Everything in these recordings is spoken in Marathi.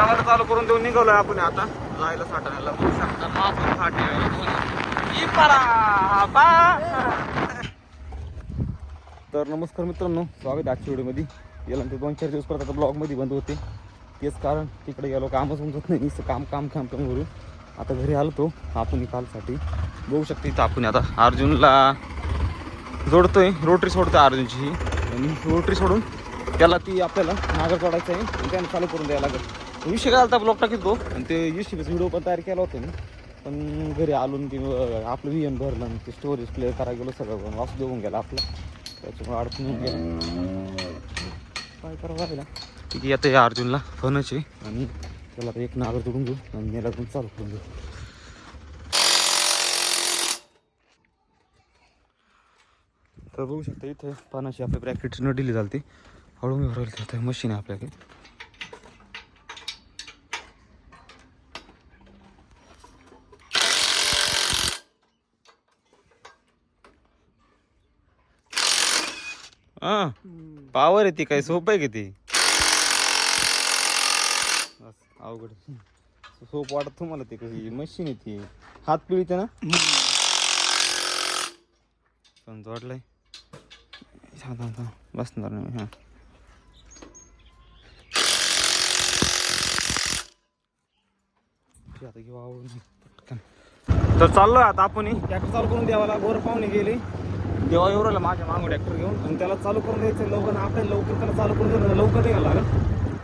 देवाला चालू करून देऊन निघालोय आपण आता. जायला साठाण्याला. बघू शकता महापूर फाटे तर नमस्कार मित्रांनो स्वागत आजच्या व्हिडिओमध्ये. गेला ते दोन चार दिवस परत आता ब्लॉगमध्ये बंद होते. तेच कारण तिकडे गेलो कामच समजत नाही. नुसतं काम काम काम काम करून. आता घरी आलो तो आपण कालसाठी बघू शकते इथं आपण आता अर्जुनला जोडतोय. रोटरी सोडतो अर्जुनची ही. आणि रोटरी सोडून त्याला ती आपल्याला नागर काढायचं आहे. त्यानं चालू करून द्यायला लागेल. विषय काय आलता ब्लॉग टाकीत तो? आणि ते युसीबीचा व्हिडिओ पण तयार केला होता मी पण घरी आलो आणि ते आपलं व्ही एम भरलं आणि ते स्टोरेज क्लिअर करायला गेलो सगळं वास देऊन गेला आपला. त्याच्यामुळे अडचण येऊन गेला. काय करावं लागेल ठीक आहे आता या अर्जुनला. फोनच आहे. आणि त्याला एक नागर जोडून घेऊ आणि याला पण चालू करून घेऊ. तर बघू शकता इथे पानाची आपल्या ब्रॅकेट न दिली चालते हळू मी भरवली मशीन आहे आपल्याकडे. हा. पावर आहे ती काय सोप आहे का ती? बस, अवघड. सोप वाटत तुम्हाला ते कशी मशीन आहे ती. हात पिळते ना? पण थांब बसणार नाही हां. आता घेऊ आवडून पटकन. तर चाललोय आता आपण ट्रॅक्टर चालू करून द्यावाला गोर पाहुणे गेले. येऊ राहिला माझ्या मागं ट्रॅक्टर घेऊन. आणि त्याला चालू करून द्यायचं लवकर. आपल्याला लवकर त्याला चालू करून द्यायला लवकर द्यायला लागेल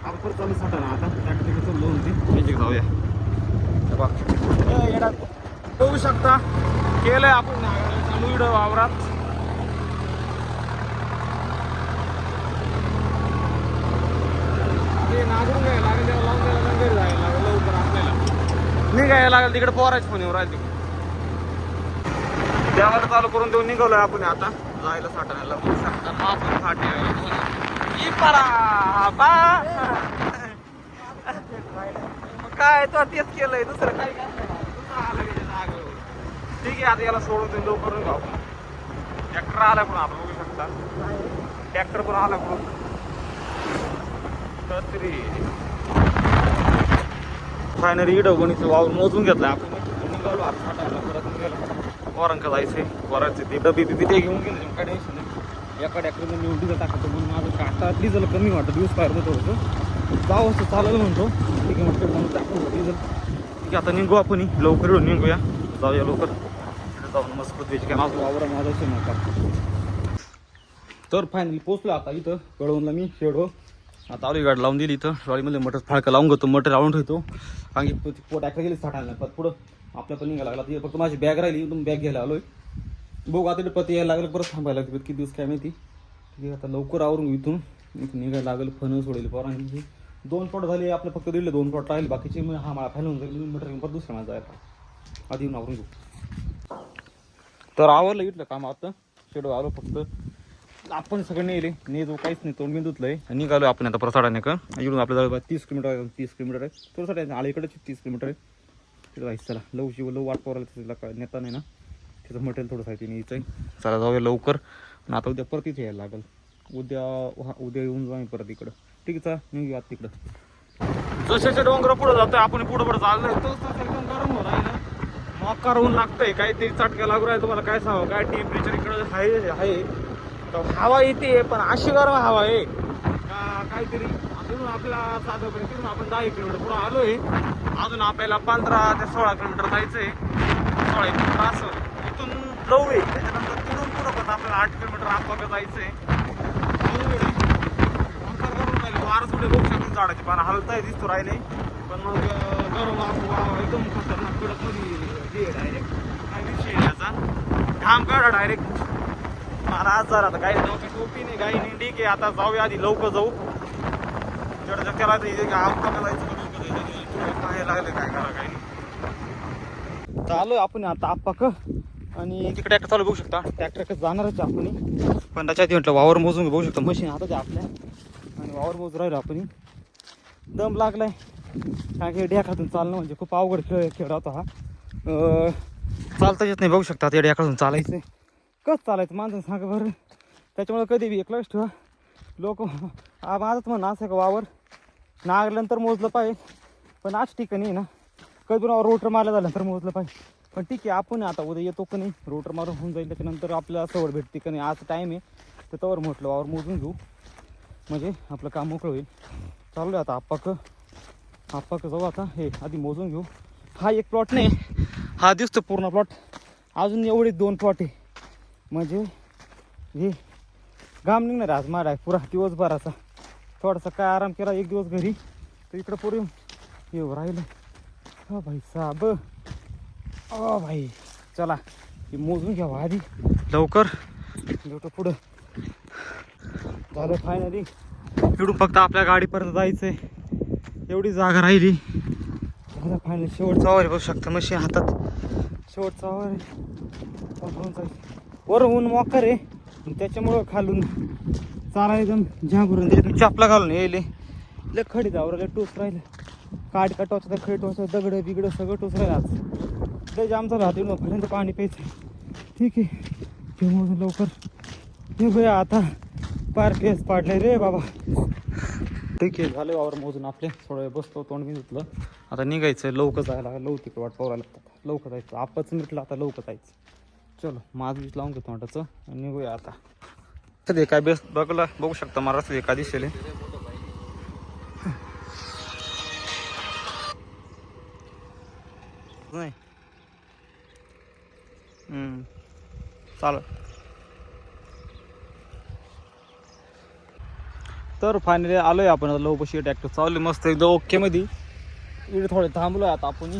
आपण चालू साठा ना आता. ट्रॅक्टर घेतो लोन ते म्हणजे जाऊया. बघ. बघू शकता. केलंय आपण. नागाला चालू इकडं वावरात. नागरून घ्यायला लागेल तेव्हा लावून द्यायला लवकर आपल्याला. निघायला लागेल तिकडे पोरायच फोन येऊ राहिले देवाला चालू करून देऊन निघालोय आपण आता. जायला साठाण्याला. बघू शकता महापूर फाटे परा, बा. मग काय तो तेच केलंय दुसरं काय आलं ठीक आहे आता याला सोडून देऊन लवकर निघू आपण. ट्रॅक्टर आला पण आपण बघू शकता. ट्रॅक्टर पण आला पण तरी फायनली इडं वावर मोजून घेतलाय आपण. निघालो आता फाटायला परत निघालो. वरांका जायचंय वरायचे ते डबी बिबी ते घेऊन गेले. काय टेन्शन नाही एका ट्रॅक्टरमध्ये मी डिझेल टाकायचं म्हणून माझं काटा डिझेल कमी वाटतं. दिवस पाहिजे थोडंसं जावं असं चालेल म्हणतो. ठीक आहे म्हणतो म्हणून टाकून डिझेल ठीक आहे आता निघू आपण लवकर येऊन निघूया. जाऊया लवकर. जाऊन मस्त पद्धतीची काय माझं वावर माझा नका तर फायनली पोचलो आता इथं कळवूनला मी शेडो. आता आलो गाडी लावून दिली इथं. ट्रॉलीमध्ये मटर फाळका लावून घेतो. मटर लावून ठेवतो कारण की पोट ऐका गेली साठायला पुढं आपल्या पण निघायला लागला. फक्त माझी बॅग राहिली तुम्ही बॅग घ्यायला आलोय. बघू आता पती यायला लागलं परत थांबायला लागते किती दिवस काय माहिती. ठीक आता लवकर आवरून इथून. इथून निघायला लागलं फन सोडेल पोरांची दोन प्लॉट झाले आपलं फक्त दिले दोन प्लॉट राहिले. बाकीचे मग हा मला फॅलून जाईल. मटर घेऊन परत दुसऱ्या माझा आहे आधी येऊन आवरून घेऊ. तर आवरलं इथलं काम आता. शेडो आलो फक्त. आपण सगळं नेले. ने जो काहीच नाही. तोंड बिंदुतलंय आहे निघालो आपण आता प्रसाडाने का इकडून आपल्या जवळपास तीस किलोमीटर तीस किलोमीटर आहे. थोडंसं आळीकडेच तीस किलोमीटर आहे. तिथं जायचं चला. लव शिव लव वाट पोरायला तिला काय नेता नाही ना. तिथं मटेरियल थोडं आहे न्यायचं आहे चला जाऊया लवकर. आणि आता उद्या परत इथे यायला लागेल. उद्या हा उद्या येऊन जाऊ आम्ही परत इकडं. ठीक आहे चला. निघूया आता तिकडं. जशाच्या डोंगर पुढे जातोय. आपण पुढे पुढे चाललोय. तोच तोच एकदम गरम हो राहिला. मकार ऊन लागतंय. काहीतरी चटका लागू राहील. तुम्हाला काय सांगू काय टेम्परेचर इकडे आहे आहे हवा येते पण अशी गरम हवा आहे. का काहीतरी? अजून आपला साधं पण तिथून आपण दहा किलोमीटर पुढे आलोय. अजून आपल्याला पंधरा ते सोळा किलोमीटर जायचंय. सोळा किलोमीटर असं. इथून नऊ आहे त्याच्यानंतर तिथून पुढं पण आपल्याला आठ किलोमीटर आपल्याला जायचंय. आहे. वारं थोडे बघू झाडाची. पानं हलताय दिसतो राहिले. पण मग गरम एकदम खतरनाक कडकमध्ये डायरेक्ट काय विषय याचा? घाम काढा डायरेक्ट मला आज जरा आता काही डोक्यात टोपी नाही काही नाही ठीक आहे आता जाऊया आधी लवकर जाऊ. डोकं जायचं? काय लागलं काय करा काही नाही चालू आपण आता आप्पाक आणि तिकडे ट्रॅक्टर चालू बघू शकता. ट्रॅक्टर जाणारच आहे आपण. पण त्याच्यात म्हटलं वावर मोजून बघू शकता. मशीन हातात आहे आपल्या. आणि वावर मोजून राहिलो आपण. दम लागलाय. कारण की ढ्याखातून चालणं म्हणजे खूप अवघड खेळ खेळ होता हा. चालता येत नाही बघू शकता ते ढ्याखातून चालायचं. कसं चालायचं माणसं सांगा बरं. त्याच्यामुळे कधी बी एक लक्ष ठेवा. लोक माझंच म्हणणं असं आहे का वावर? नागल्यानंतर मोजलं पाहिजे. पण आज ठिकाणी आहे ना कधी रोटर मारला झाल्यानंतर मोजलं पाहिजे. पण ठीक आहे आपण आता उद्या येतो का नाही रोटर मारून होऊन जाईल. त्याच्यानंतर आपल्याला सवड भेटते का नाही आज टाईम आहे. तर तवर म्हटलं वावर मोजून घेऊ. म्हणजे आपलं काम मोकळं होईल. चालू आहे आता आप्पाक. आप्पाक जाऊ आता. हे आधी मोजून घेऊ. हा एक प्लॉट नाही. हा दिसतो पूर्ण प्लॉट अजून एवढे दोन प्लॉट आहे. म्हणजे हे घाम निघणार आहे आज माड आहे पुरा दिवसभराचा. थोडासा काय आराम केला एक दिवस घरी तर इकडं पुरे येऊ राहिलं. हा भाई साब. ओ भाई चला हे मोजून घ्यावं आधी. लवकर. लवकर पुढं. झालं फायनली इकडून फक्त आपल्या गाडीपर्यंत जायचंय. एवढी जागा राहिली. झालं फायनल शेवटचा वावर आहे बघू शकता मशीन हातात. शेवटचा वावर आहे. पकडून जायचं वर ऊन मॉकर आहे त्याच्यामुळं खालून चारा एकदम झाबरून. एकदम चापला घालून येईल लय खडी जावर लय टोच राहिलं. काड कटवायचं तर खडी टोचायचं दगड बिगड सगळं टोच राहिलं आज. लय जाम झालं राहते पर्यंत पाणी प्यायचं. ठीक आहे. ते लवकर. हे बया आता पार केस पाडले रे बाबा. ठीक आहे झाले वावर मोजून आपले. थोडं वेळ बसतो तोंड मी धुतलं आता निघायचं लवकर जायला लवकर तिकडे वाट पाहायला लागतात लवकर जायचं. आपच मिटलं आता लवकर जायचं. चलो माझं बीच लावून घेतो तोंडाचं आणि निघूया आता. कधी काय बेस बघला बघू शकता मला रस्ते एका दिशेले नाही. चाल चालेल. तर फायनली आलोय आपण आता लवकशी ट्रॅक्टर चालले मस्त एकदा ओके मध्ये. इकडे थोडे थांबलोय आता आपण.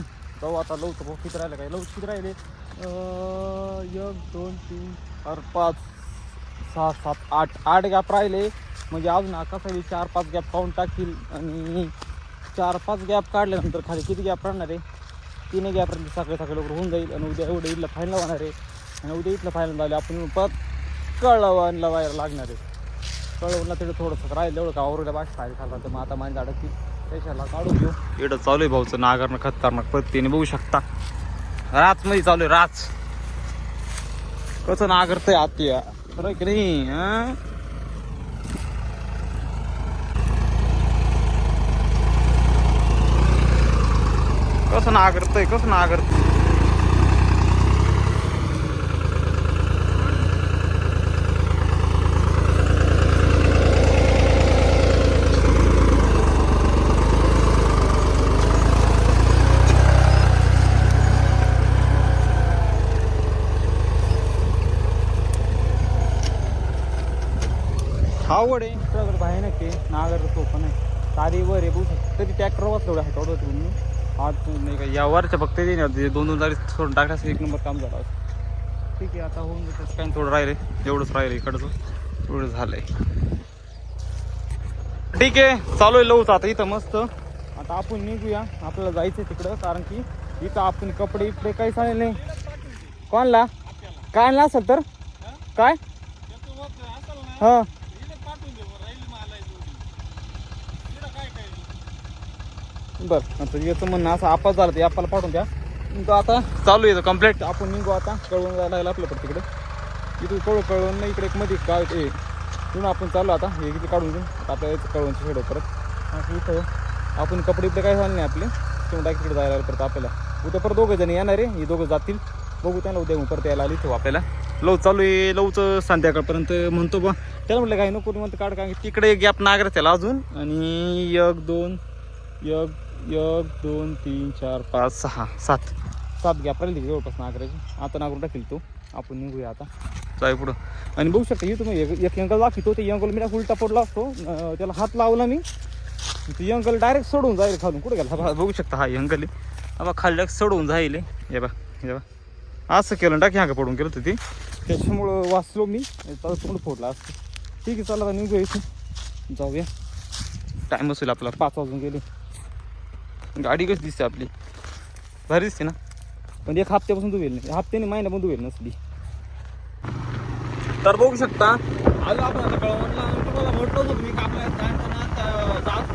जाऊ आता लवकर बघू किती राहिले काय? लवकर किती राहिले? एक दोन तीन चार पाच सहा सात आठ आठ गॅप राहिले. म्हणजे अजून कसं चार पाच गॅप पाहून टाकतील. आणि चार पाच गॅप काढल्यानंतर खाली किती गॅप राहणार आहे? तीन गॅप राहतील सकाळी सकाळी लवकर होऊन जाईल. आणि उद्या एवढं इथलं फायनल होणार आहे. आणि उद्या इथलं फायनल झाले आपण परत कळवण लावायला लागणार आहे. कळवणला तिथं थोडंसं राहिलं एवढं का आवरल्या बाकी खाली खाल्ला तर मग आता माझ्या अडकतील. त्याच्याला काढून घेऊ. इकडं चालू आहे भाऊचं नागारणं खतरनाक पद्धतीने बघू शकता. राच मध्ये चालू आहे राच कसं नागरतय आती खरं की नाही हं? कसं नागरतंय कसं नागरतंय आवड आहे ट्रॅक्टर बाहेर नक्की नागर तो पण आहे तारी वर आहे बघू शकतो तरी ट्रॅक्टर वाच तेवढं आहे तेवढं तुम्ही नाही का या वरच्या फक्त ते नाही दोन दोन तारीख सोडून टाकण्याचं एक नंबर काम झालं ठीक आहे आता होऊन जातं. काय थोडं राहिले एवढंच राहिलं इकडचं. एवढं झालंय. ठीक आहे चालू आहे लवच आता. इथं मस्त. आता आपण निघूया. आपल्याला जायचं तिकडं कारण की इथं आपण कपडे इकडे काही चालेल नाही. कोणला? काय आणला असेल तर? काय? हा? बर याचं म्हणणं असं आपास झालं ते आपाला पाठवून द्या. तो आता चालू आहे कंप्लीट आपण निघू आता कळवून जायला लागलं आपलं पण तिकडे. इथून कळू कळवून नाही इकडे एक मध्ये काय ते म्हणून आपण चालू आता. हे किती काढून घेऊ आता आपल्या याचं कळवणची शेड परत. इथं आपण कपडे इथं काय झाले नाही आपले. तुम्ही डायरेक्ट तिकडे जायला परत आपल्याला. उद्या परत दोघं जण येणार आहे. हे दोघं जातील. बघू त्यांना उद्या परत यायला आली इथं आपल्याला. लव चालू आहे. लवचं संध्याकाळपर्यंत म्हणतो बा. त्याला म्हटलं काय नको म्हणतो काढ काय तिकडे गॅप नागर त्याला अजून. आणि एक दोन एक एक दोन तीन चार पाच सहा सात. सात गॅप राहिली जवळपास नागराची आता नागरून टाकेल तो. आपण निघूया आता. जाय पुढं आणि बघू शकता हे तुम्ही एक एक अंकल दाखवतो. ते अंकल मी उलटा पडला असतो. त्याला हात लावला मी. ती अंकल डायरेक्ट सोडून जाईल खालून. कुठे गेला? बघा, शकता हा अंकल बा खाली direct सोडून जाईल हे बा हे बा असं केलं टाकी हाका पडून होतं ते. त्याच्यामुळं वाचलो मी. त्याला तोंड फोडला असतं. ठीक आहे चला निघूया इथून. जाऊया. टाईम असेल आपला. पाच वाजून गेले. गाडी कशी दिसते आपली? भारी दिसते ना? पण एक हप्त्यापासून तू नाही. हप्त्याने महिना पण तू नसली तर बघू शकता आलो आपण आता कळवणला. तुम्हाला म्हटलं होतं मी आपल्या जाताना जात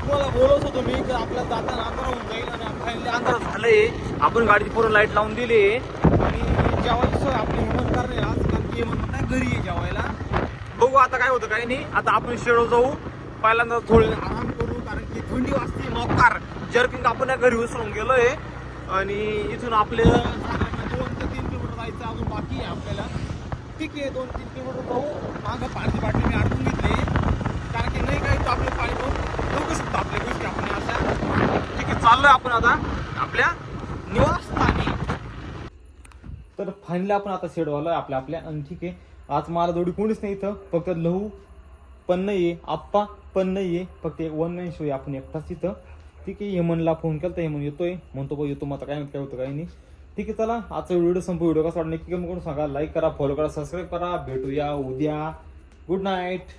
तुम्हाला बोलवत होतो मी की आपल्या जाताना अंधार होऊन जाईल आणि फायनली अंधार झालंय आपण गाडीची पूर्ण लाइट लावून दिली. आणि जेवायची सोय आपली हेमंत करणे आज कारण की हेमंत घरी आहे जेवायला. बघू आता काय होतं काही नाही. आता आपण शेडो जाऊ. पहिल्यांदा थोडे आराम करू कारण की थंडी वाजते मोकार जर्किंग आपण घरी विसरून गेलोय. आणि इथून आपल्या दोन ते तीन किलोमीटर जायचं अजून बाकी आहे आपल्याला. ठीक आहे दोन तीन किलोमीटर जाऊ. मागं पाण्याची बाटली मी अडकून घेतली. कारण की नाही काही तर आपलं पाणी. पाहून बघू शकतो आपल्या गोष्टी आपण अशा. ठीक आहे चाललोय आपण आता आपल्या निवासस्थानी. तर फायनली आपण आता सेट व्हायला आपल्या आपल्या. आणि ठीक आहे आज मला जोडी कोणीच नाही इथं. फक्त लहू पण नाही आहे आप्पा पण नाही आहे फक्त एक वन नाईन शो आहे आपण एकटाच इथं. ठीक आहे हेमनला फोन केला तर हेमन येतोय. म्हणतो बघ येतो मात्र आता काय माहीत काय होतं काही नाही. ठीक आहे चला आजचा व्हिडिओ संपू. व्हिडिओ कसा वाटला नक्की कमेंट करून सांगा. लाईक करा फॉलो करा सबस्क्राईब करा. भेटूया उद्या. Good night